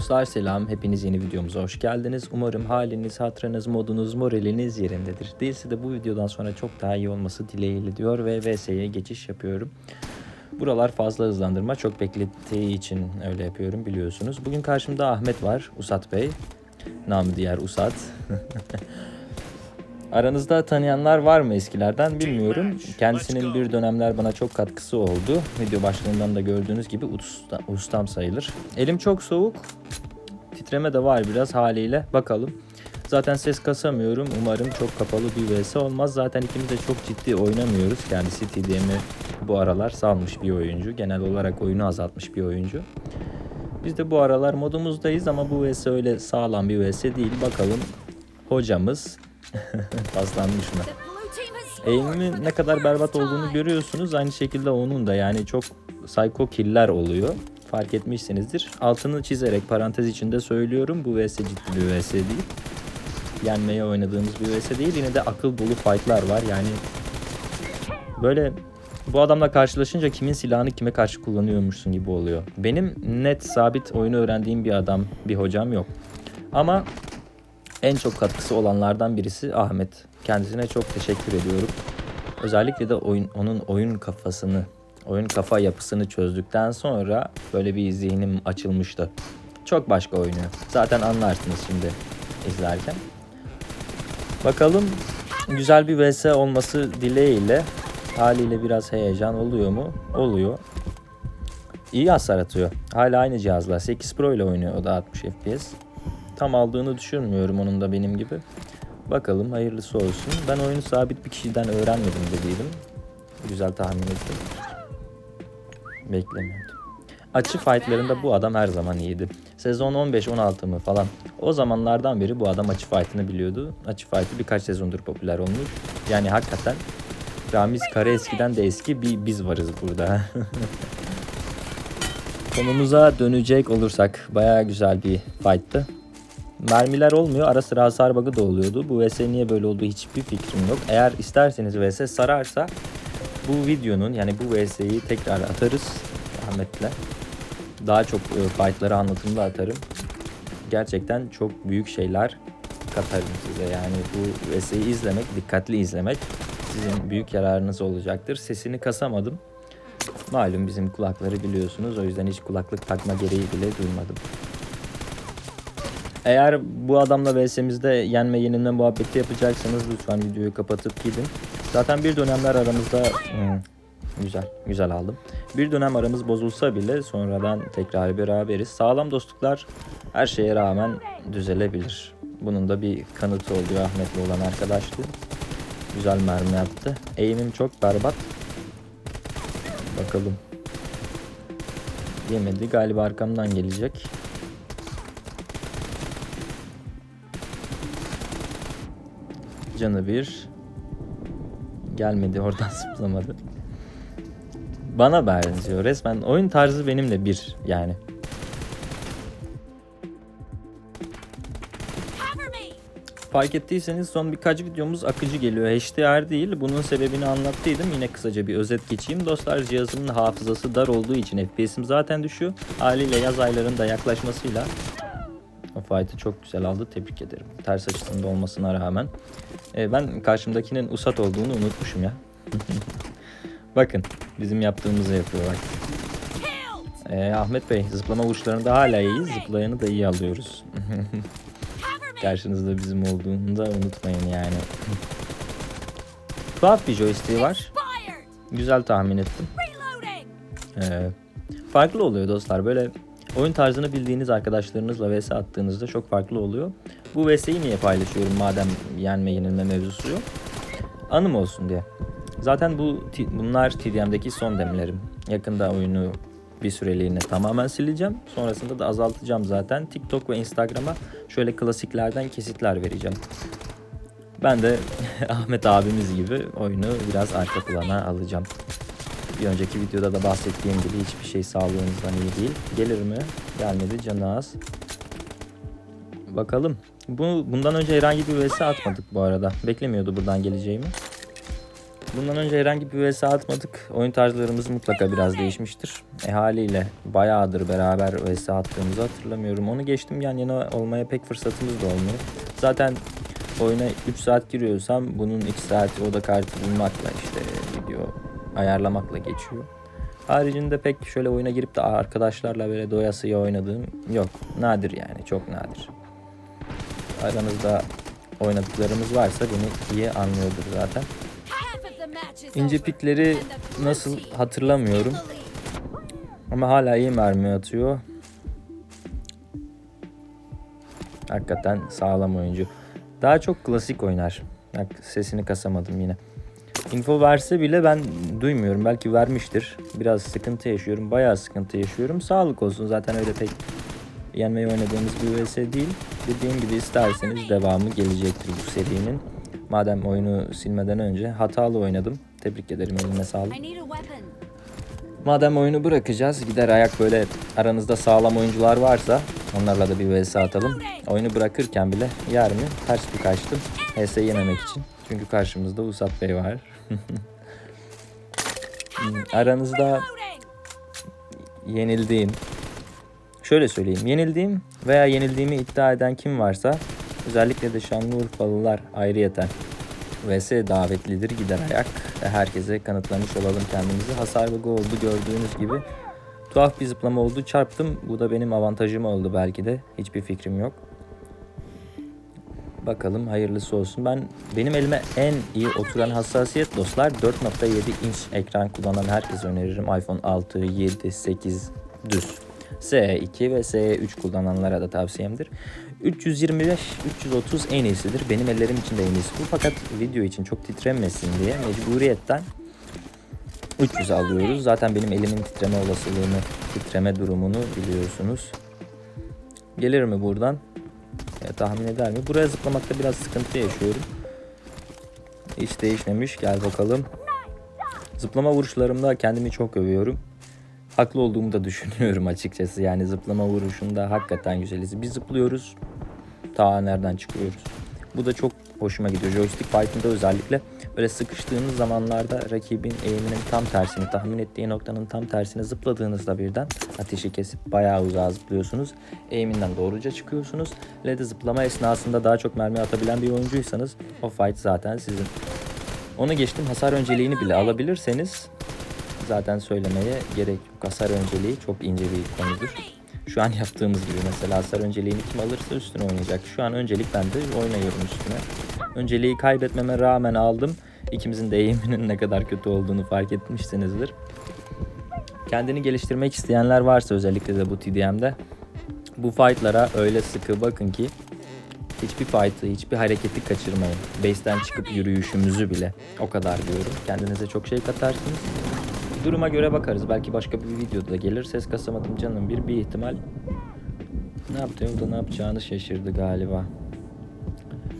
Dostlar selam, hepiniz yeni videomuza hoş geldiniz. Umarım haliniz, hatırınız, modunuz, moraliniz yerindedir. Değilse de bu videodan sonra çok daha iyi olması dileğiyle diyor ve VS'ye geçiş yapıyorum. Buralar fazla hızlandırma, çok beklettiği için öyle yapıyorum biliyorsunuz. Bugün karşımda Ahmet var, Usat Bey. Namı diğer Usat. Aranızda tanıyanlar var mı eskilerden bilmiyorum. Kendisinin bir dönemler bana çok katkısı oldu. Video başlığından da gördüğünüz gibi usta, ustam sayılır. Elim çok soğuk. Titreme de var biraz haliyle. Bakalım. Zaten ses kasamıyorum. Umarım çok kapalı bir vs olmaz. Zaten ikimiz de çok ciddi oynamıyoruz. Kendisi TDM'i bu aralar salmış bir oyuncu. Genel olarak oyunu azaltmış bir oyuncu. Biz de bu aralar modumuzdayız ama bu vs öyle sağlam bir vs değil. Bakalım hocamız paslanmış mı? Eğimimin ne kadar berbat olduğunu görüyorsunuz. Aynı şekilde onun da yani çok psycho killer oluyor. Fark etmişsinizdir. Altını çizerek parantez içinde söylüyorum. Bu vs ciddi bir vs değil. Yenmeye oynadığımız bir vs değil. Yine de akıl dolu fightlar var. Yani böyle bu adamla karşılaşınca kimin silahını kime karşı kullanıyormuşsun gibi oluyor. Benim net sabit oyunu öğrendiğim bir adam, bir hocam yok. Ama en çok katkısı olanlardan birisi Ahmet. Kendisine çok teşekkür ediyorum. Özellikle de oyun, onun oyun kafasını, oyun kafa yapısını çözdükten sonra böyle bir zihnim açılmıştı. Çok başka oynuyor. Zaten anlarsınız şimdi izlerken. Bakalım güzel bir vs olması dileğiyle haliyle biraz heyecan oluyor mu? Oluyor. İyi hasar atıyor. Hala aynı cihazla. 8 Pro ile oynuyor o da 60 FPS tam aldığını düşünmüyorum onun da benim gibi. Bakalım hayırlısı olsun. Ben oyunu sabit bir kişiden öğrenmedim dediydim. Güzel tahmin ettim. Beklemiyordum. Açı fightlarında bu adam her zaman iyiydi. Sezon 15-16 mı falan. O zamanlardan beri bu adam açı fightını biliyordu. Açı fightı birkaç sezondur popüler olmuş. Yani hakikaten Ramiz Kara eskiden de eski bir biz varız burada. Konumuza dönecek olursak bayağı güzel bir fight'tı. Mermiler olmuyor. Ara sıra hasar bug'ı da oluyordu. Bu vs niye böyle olduğu hiçbir fikrim yok. Eğer isterseniz vs sararsa bu videonun yani bu vs'yi tekrar atarız Ahmet'le. Daha çok e, fight'ları anlatımda atarım. Gerçekten çok büyük şeyler katarım size. Yani bu vs'yi izlemek, dikkatli izlemek sizin büyük yararınız olacaktır. Sesini kasamadım. Malum bizim kulakları biliyorsunuz. O yüzden hiç kulaklık takma gereği bile duymadım. Eğer bu adamla VS'mizde yenme yenilme muhabbeti yapacaksanız lütfen videoyu kapatıp gidin. Zaten bir dönemler aramızda hmm, güzel güzel aldım. Bir dönem aramız bozulsa bile sonradan tekrar beraberiz. Sağlam dostluklar her şeye rağmen düzelebilir. Bunun da bir kanıtı oluyor Ahmet'le olan arkadaştı. Güzel mermi yaptı. Eğimim çok berbat. Bakalım. Yemedi. Galiba arkamdan gelecek. Canı bir. Gelmedi oradan zıplamadı. Bana benziyor resmen. Oyun tarzı benimle bir yani. Fark ettiyseniz son birkaç videomuz akıcı geliyor. HDR değil. Bunun sebebini anlattıydım. Yine kısaca bir özet geçeyim. Dostlar cihazımın hafızası dar olduğu için FPS'im zaten düşüyor. Haliyle yaz aylarında yaklaşmasıyla o fight'ı çok güzel aldı. Tebrik ederim. Ters açısında olmasına rağmen. Ee, ben karşımdakinin Usat olduğunu unutmuşum ya. Bakın bizim yaptığımızı yapıyor bak. Ee, Ahmet Bey zıplama uçlarında hala iyiyiz. Zıplayanı da iyi alıyoruz. Karşınızda bizim olduğunu da unutmayın yani. Tuhaf bir joystick var. Güzel tahmin ettim. Ee, farklı oluyor dostlar. Böyle oyun tarzını bildiğiniz arkadaşlarınızla vs attığınızda çok farklı oluyor. Bu vs'yi niye paylaşıyorum madem yenme yenilme mevzusu yok? Anım olsun diye. Zaten bu bunlar TDM'deki son demlerim. Yakında oyunu bir süreliğine tamamen sileceğim. Sonrasında da azaltacağım zaten. TikTok ve Instagram'a şöyle klasiklerden kesitler vereceğim. Ben de Ahmet abimiz gibi oyunu biraz arka plana alacağım. Bir önceki videoda da bahsettiğim gibi hiçbir şey sağlığınızdan iyi değil. Gelir mi? Gelmedi canı az. Bakalım. Bu bundan önce herhangi bir vs atmadık bu arada. Beklemiyordu buradan geleceğimi. Bundan önce herhangi bir vs atmadık. Oyun tarzlarımız mutlaka biraz değişmiştir. E haliyle bayağıdır beraber vs attığımızı hatırlamıyorum. Onu geçtim yan yana olmaya pek fırsatımız da olmuyor. Zaten oyuna 3 saat giriyorsam bunun 2 saati oda kartı bulmakla işte ayarlamakla geçiyor. Haricinde pek şöyle oyuna girip de arkadaşlarla böyle doyasıya oynadığım yok. Nadir yani çok nadir. Aranızda oynadıklarımız varsa beni iyi anlıyordur zaten. İnce pikleri nasıl hatırlamıyorum. Ama hala iyi mermi atıyor. Hakikaten sağlam oyuncu. Daha çok klasik oynar. Sesini kasamadım yine. Info verse bile ben duymuyorum. Belki vermiştir. Biraz sıkıntı yaşıyorum. Bayağı sıkıntı yaşıyorum. Sağlık olsun. Zaten öyle pek yenmeyi oynadığımız bir vs değil. Dediğim gibi isterseniz devamı gelecektir bu serinin. Madem oyunu silmeden önce hatalı oynadım. Tebrik ederim eline sağlık. Madem oyunu bırakacağız gider ayak böyle aranızda sağlam oyuncular varsa onlarla da bir vs atalım. Oyunu bırakırken bile mi? Ters bir kaçtım. HS yememek için. Çünkü karşımızda Usat Bey var. Aranızda yenildiğim, şöyle söyleyeyim, yenildiğim veya yenildiğimi iddia eden kim varsa özellikle de Şanlıurfalılar ayrıyeten vs davetlidir gider ayak ve herkese kanıtlamış olalım kendimizi. Hasar ve gol oldu gördüğünüz gibi. Tuhaf bir zıplama oldu çarptım. Bu da benim avantajım oldu belki de. Hiçbir fikrim yok. Bakalım hayırlısı olsun. Ben benim elime en iyi oturan hassasiyet dostlar 4.7 inç ekran kullanan herkese öneririm. iPhone 6, 7, 8 düz. SE2 ve SE3 kullananlara da tavsiyemdir. 325, 330 en iyisidir. Benim ellerim için de en iyisi bu. Fakat video için çok titremesin diye mecburiyetten 300 alıyoruz. Zaten benim elimin titreme olasılığını, titreme durumunu biliyorsunuz. Gelir mi buradan? Ya, tahmin eder mi? Buraya zıplamakta biraz sıkıntı yaşıyorum. Hiç değişmemiş. Gel bakalım. Zıplama vuruşlarımda kendimi çok övüyorum. Haklı olduğumu da düşünüyorum açıkçası. Yani zıplama vuruşunda hakikaten güzeliz. Biz zıplıyoruz. Ta nereden çıkıyoruz. Bu da çok hoşuma gidiyor. Joystick fight'ında özellikle böyle sıkıştığınız zamanlarda rakibin eğiminin tam tersini, tahmin ettiği noktanın tam tersine zıpladığınızda birden ateşi kesip bayağı uzağa zıplıyorsunuz. Eğiminden doğruca çıkıyorsunuz. Hele de zıplama esnasında daha çok mermi atabilen bir oyuncuysanız o fight zaten sizin. Onu geçtim hasar önceliğini bile alabilirseniz zaten söylemeye gerek yok. Hasar önceliği çok ince bir konudur. Şu an yaptığımız gibi mesela hasar önceliğini kim alırsa üstüne oynayacak. Şu an öncelik bende oynuyorum üstüne. Önceliği kaybetmeme rağmen aldım. İkimizin de eğiminin ne kadar kötü olduğunu fark etmişsinizdir. Kendini geliştirmek isteyenler varsa özellikle de bu TDM'de bu fightlara öyle sıkı bakın ki hiçbir fight'ı, hiçbir hareketi kaçırmayın. Base'ten çıkıp yürüyüşümüzü bile. O kadar diyorum. Kendinize çok şey katarsınız. Duruma göre bakarız. Belki başka bir videoda gelir. Ses kasamadım canım. Bir bir ihtimal. Ne yaptı? Da ne yapacağını şaşırdı galiba.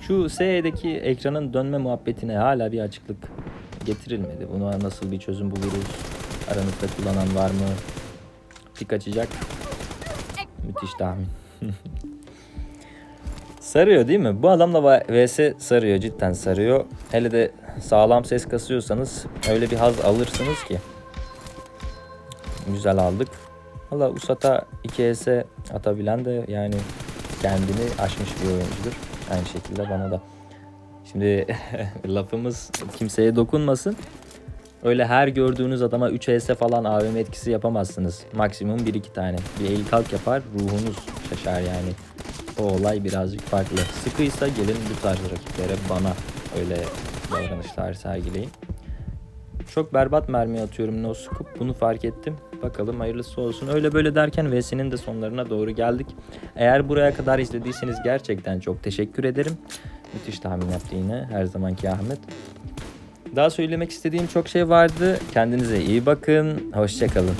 Şu SE'deki ekranın dönme muhabbetine hala bir açıklık getirilmedi. Buna nasıl bir çözüm buluruz? Aranızda kullanan var mı? Tik açacak. Müthiş tahmin. Sarıyor değil mi? Bu adamla vs sarıyor cidden sarıyor. Hele de sağlam ses kasıyorsanız öyle bir haz alırsınız ki. Güzel aldık. Valla Usat'a 2S atabilen de yani kendini aşmış bir oyuncudur. Aynı şekilde bana da. Şimdi lafımız kimseye dokunmasın. Öyle her gördüğünüz adama 3 HS falan AVM etkisi yapamazsınız. Maksimum 1-2 tane. Bir el kalk yapar ruhunuz şaşar yani. O olay birazcık farklı. Sıkıysa gelin bu tarz rakiplere bana öyle davranışlar sergileyin. Çok berbat mermi atıyorum no scope. Bunu fark ettim. Bakalım hayırlısı olsun. Öyle böyle derken VS'nin de sonlarına doğru geldik. Eğer buraya kadar izlediyseniz gerçekten çok teşekkür ederim. Müthiş tahmin yaptı yine her zamanki Ahmet. Daha söylemek istediğim çok şey vardı. Kendinize iyi bakın. Hoşçakalın.